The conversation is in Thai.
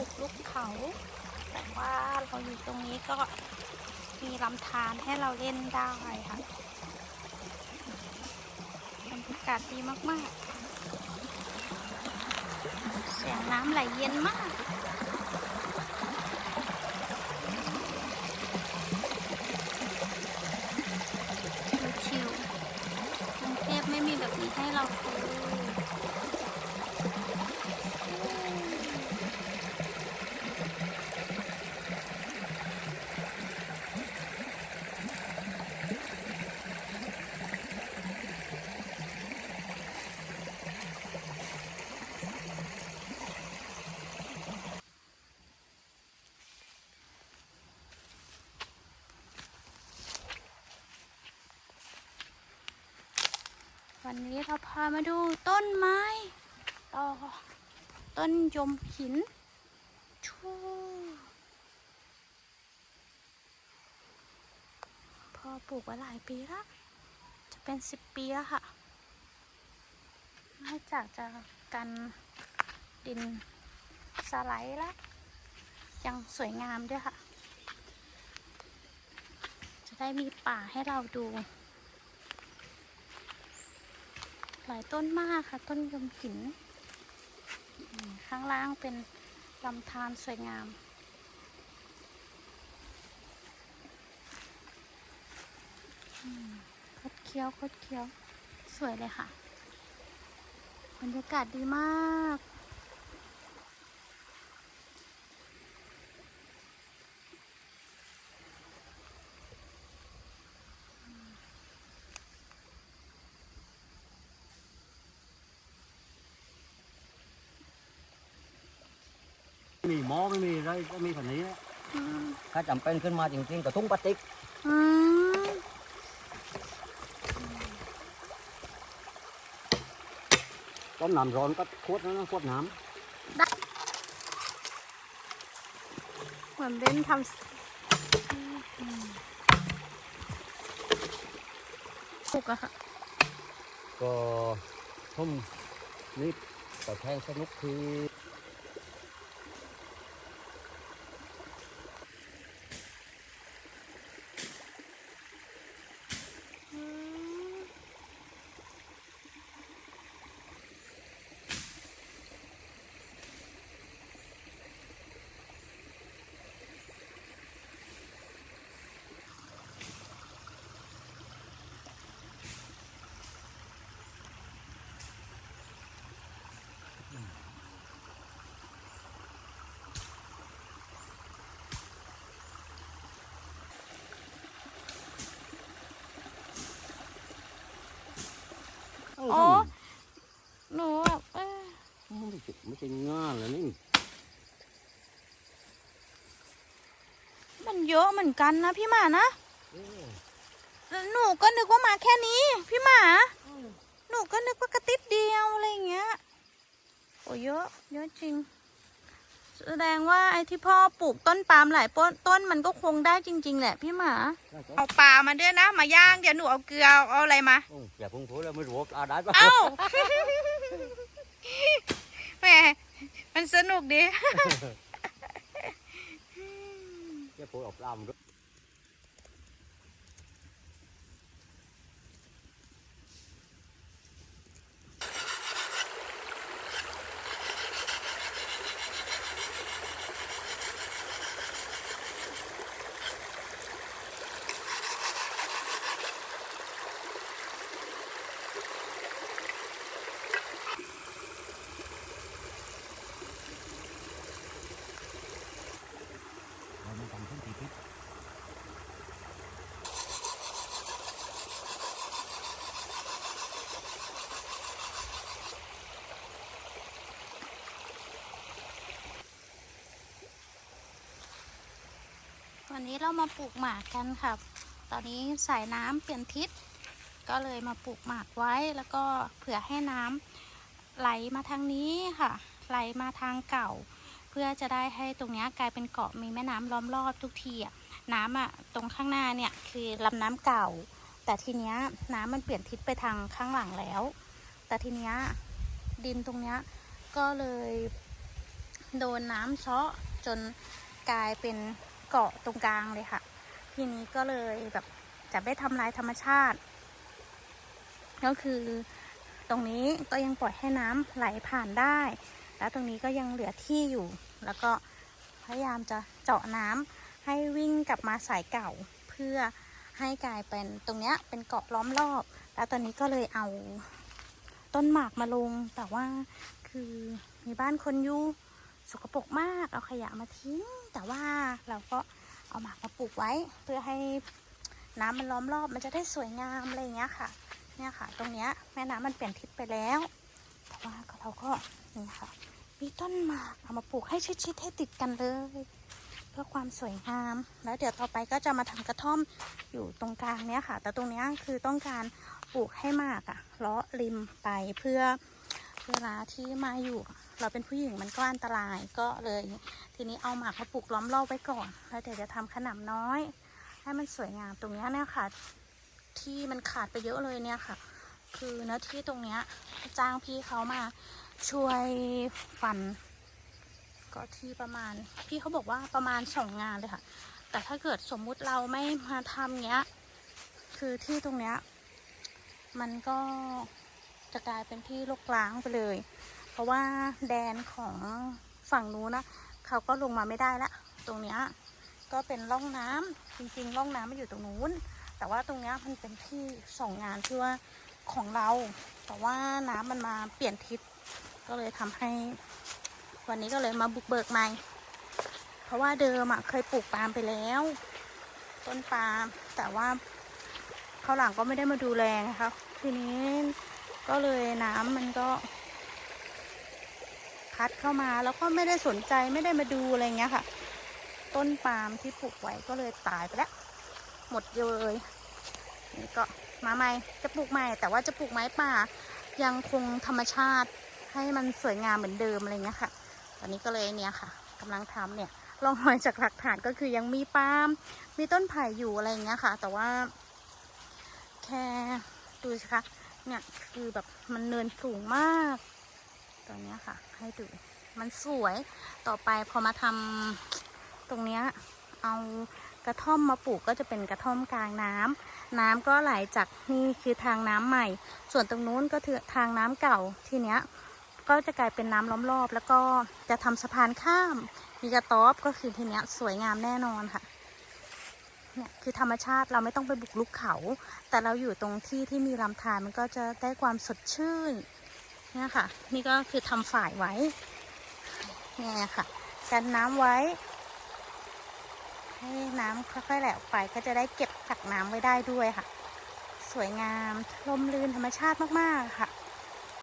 บุกลุกเขา แต่ว่าเราอยู่ตรงนี้ก็มีลำธารให้เราเล่นได้ค่ะบรรยากาศดีมากๆ เสียงน้ำไหลเย็นมากชิวๆกรุงเทพไม่มีแบบนี้ให้เราดู วันนี้เราพามาดูต้นไม้ต่อต้นยมหินชูพอปลูกไว้หลายปีแล้วจะเป็นสิบปีแล้วค่ะนอกจากจะกันดินสไลด์แล้ว ยังสวยงามด้วยค่ะ จะได้มีป่าให้เราดู หลายต้นมากค่ะ ต้นยมหิน ข้างล่างเป็นลำธารสวยงามอืมคดเคี้ยวคดเคี้ยว สวยเลยค่ะ บรรยากาศดีมาก มีหมอไม่มีอะไรก็มีคนนี้แหละอืมถ้าจำเป็นขึ้นมาจริงๆก็ทุ่งพลาสติกอืมต้นน้ำร้อนก็ขวดนั้นนะขวดน้เหมือนเบ้นทำอืมปลูกอะค่ะำก็ทุ่มนี่ก็แทงสนุกคืออืม อ๋อ หนูแบบเอ้ย ไม่ ใช่ไม่ใช่งานเลยนี่ มันเยอะเหมือนกันนะพี่หมานะแล้วหนูก็นึกว่ามาแค่นี้ พี่หมา หนูก็นึกว่ากระติดเดียวอะไรอย่างเงี้ย โอ้เยอะ เยอะจริง แสดงว่าไอ้ที่พ่อปลูกต้นปาล์มหลายต้นต้นมันก็คงได้จริง ๆ แหละพี่หมา เอาปลามาด้วยนะ มาย่างเดี๋ยวหนูเอาเกลือเอาอะไรมาโอ้อย่าเพุ่งพูดแล้วไม่รู้ว่าปลาได้ปะเอ้า แหมมันสนุกดีอย่าพูดออกปลามันด้วย วันนี้เรามาปลูกหมากกันค่ะ ตอนนี้สายน้ำเปลี่ยนทิศ ก็เลยมาปลูกหมากไว้ แล้วก็เผื่อให้น้ำไหลมาทางนี้ค่ะ ไหลมาทางเก่า เพื่อจะได้ให้ตรงนี้กลายเป็นเกาะมีแม่น้ำล้อมรอบทุกทีอะน้ำอะตรงข้างหน้าเนี่ยคือลำน้ำเก่า แต่ทีเนี้ยน้ำมันเปลี่ยนทิศไปทางข้างหลังแล้ว แต่ทีเนี้ยดินตรงเนี้ยก็เลยโดนน้ำเซาะจนกลายเป็น เกาะตรงกลางเลยค่ะ ทีนี้ก็เลยแบบจะไม่ทำลายธรรมชาติ ก็คือตรงนี้ก็ยังปล่อยให้น้ำไหลผ่านได้ แล้วตรงนี้ก็ยังเหลือที่อยู่ แล้วก็พยายามจะเจาะน้ำให้วิ่งกลับมาสายเก่าเพื่อให้กลายเป็นตรงเนี้ยเป็นเกาะล้อมรอบ แล้วตอนนี้ก็เลยเอาต้นหมากมาลงแต่ว่าคือมีบ้านคนอยู่ สกปรกมากเอาขยะมาทิ้ง แต่ว่าเราก็เอาหมากมาปลูกไว้ เพื่อให้น้ำมันล้อมรอบมันจะได้สวยงามอะไรอย่างเงี้ยค่ะ เนี่ยค่ะ ตรงเนี้ยแม่น้ำมันเปลี่ยนทิศไปแล้วแต่ว่าเราก็นี่ค่ะ มีต้นหมากเอามาปลูกให้ชิดๆให้ติดกันเลย เพื่อความสวยงาม แล้วเดี๋ยวต่อไปก็จะมาทำกระท่อมอยู่ตรงกลางเนี้ยค่ะ แต่ตรงเนี้ยคือต้องการปลูกให้หมากอะเลาะริมไปเพื่อเวลาที่มาอยู่ เราเป็นผู้หญิงมันก็อันตรายก็เลย ทีนี้เอาหมากมาปลูกล้อมรอบไว้ก่อนแล้วเดี๋ยวจะทำขนำน้อย ให้มันสวยงามตรงนี้เนี่ยค่ะ ที่มันขาดไปเยอะเลยเนี่ยค่ะ คือเนื้อที่ตรงเนี้ยจ้างพี่เขามาช่วยฟัน ก็ที่ประมาณ พี่เขาบอกว่าประมาณสองงานเลยค่ะ แต่ถ้าเกิดสมมุติเราไม่มาทำเนี้ย คือที่ตรงเนี้ยมันก็จะกลายเป็นที่รกร้างไปเลย เพราะว่าแดนของฝั่งนู้นนะเขาก็ลงมาไม่ได้ละ ตรงเนี้ยก็เป็นร่องน้ำจริงๆร่องน้ำมันอยู่ตรงนู้น แต่ว่าตรงเนี้ยมันเป็นที่สองงานที่ว่าของเรา แต่ว่าน้ำมันมาเปลี่ยนทิศก็เลยทำให้ วันนี้ก็เลยมาบุกเบิกใหม่ เพราะว่าเดิมอะเคยปลูกปาล์มไปแล้ว ต้นปาล์มแต่ว่าเขาหลังก็ไม่ได้มาดูแลนะคะทีนี้ก็เลยน้ำมันก็ พัดเข้ามา แล้วก็ไม่ได้สนใจไม่ได้มาดูอะไรเงี้ยค่ะ ต้นปาล์มที่ปลูกไว้ก็เลยตายไปแล้วหมดเลยนี่ก็มาใหม่จะปลูกใหม่ แต่ว่าจะปลูกไม้ป่า ยังคงธรรมชาติให้มันสวยงามเหมือนเดิมอะไรเงี้ยค่ะ ตอนนี้ก็เลยเนี่ยค่ะกำลังทำเนี่ยลองรอยจากหลักฐานก็คือยังมีปาล์มมีต้นไผ่อยู่อะไรเงี้ยค่ะ แต่ว่า แค่ดูสิคะเนี่ยคือแบบมันเนินสูงมาก ตรงเนี้ยค่ะ ให้ดู มันสวย ต่อไปพอมาทำตรงเนี้ยเอากระท่อมมาปลูกก็จะเป็นกระท่อมกลางน้ำน้ำก็ไหลจากนี่คือทางน้ำใหม่ ส่วนตรงนู้นก็คือทางน้ำเก่าทีเนี้ยก็จะกลายเป็นน้ำล้อมรอบ แล้วก็จะทำสะพานข้าม มีกระต๊อบก็คือทีเนี้ยสวยงามแน่นอนค่ะเนี่ยคือธรรมชาติเราไม่ต้องไปบุกลุกเขา แต่เราอยู่ตรงที่ที่มีลำธารมันก็จะได้ความสดชื่น นี่ค่ะ นี่ก็คือทำฝ่ายไว้นี่ค่ะ กันน้ำไว้ ให้น้ำค่อยๆไหลออกไปก็จะได้เก็บผักน้ำไว้ได้ด้วยค่ะ สวยงามลมลื่นธรรมชาติมากๆค่ะ